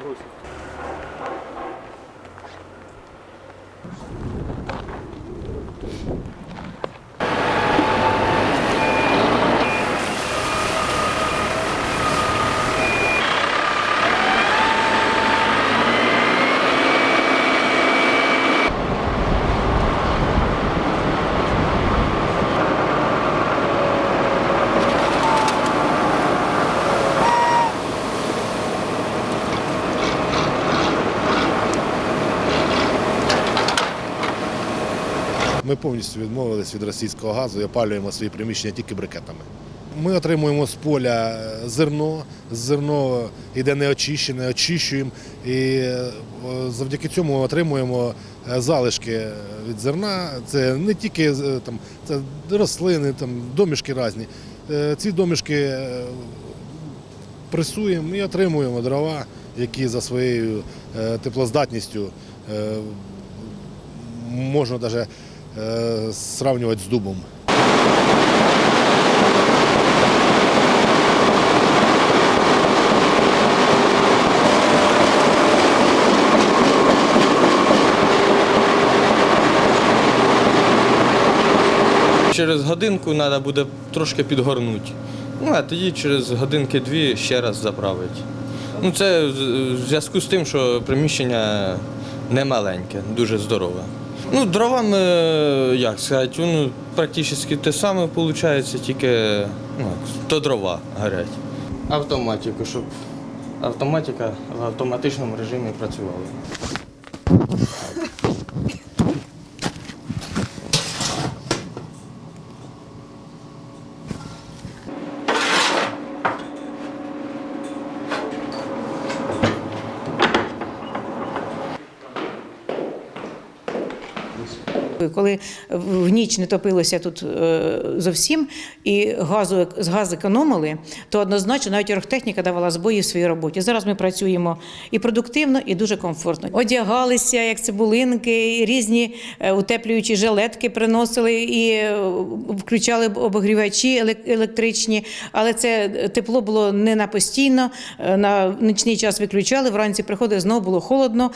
Бросить. Ми повністю відмовились від російського газу і опалюємо свої приміщення тільки брикетами. Ми отримуємо з поля е, зерно, зерно йде неочищене, очищуємо і е, завдяки цьому отримуємо е, залишки від зерна. Це не тільки там, це рослини, там, домішки різні. Ці домішки пресуємо і отримуємо дрова, які за своєю теплоздатністю можна навіть сравнювати з дубом. Через годинку треба буде трошки підгорнути. Ну, а тоді через годинки-дві ще раз заправити. Ну, це в зв'язку з тим, що приміщення не маленьке, дуже здорове. Ну, дровами, як сказати, ну, практично те саме виходить, тільки ну, то дрова горять. Автоматику, щоб автоматика в автоматичному режимі працювала. Коли в ніч не топилося тут е, зовсім і газу газ економили, то однозначно навіть оргтехніка давала збої в своїй роботі. Зараз ми працюємо і продуктивно, і дуже комфортно. Одягалися як цибулинки, різні е, утеплюючі жилетки приносили і е, включали обогрівачі елек- електричні, але це тепло було не на постійно. е, На нічний час виключали, вранці приходили, знову було холодно.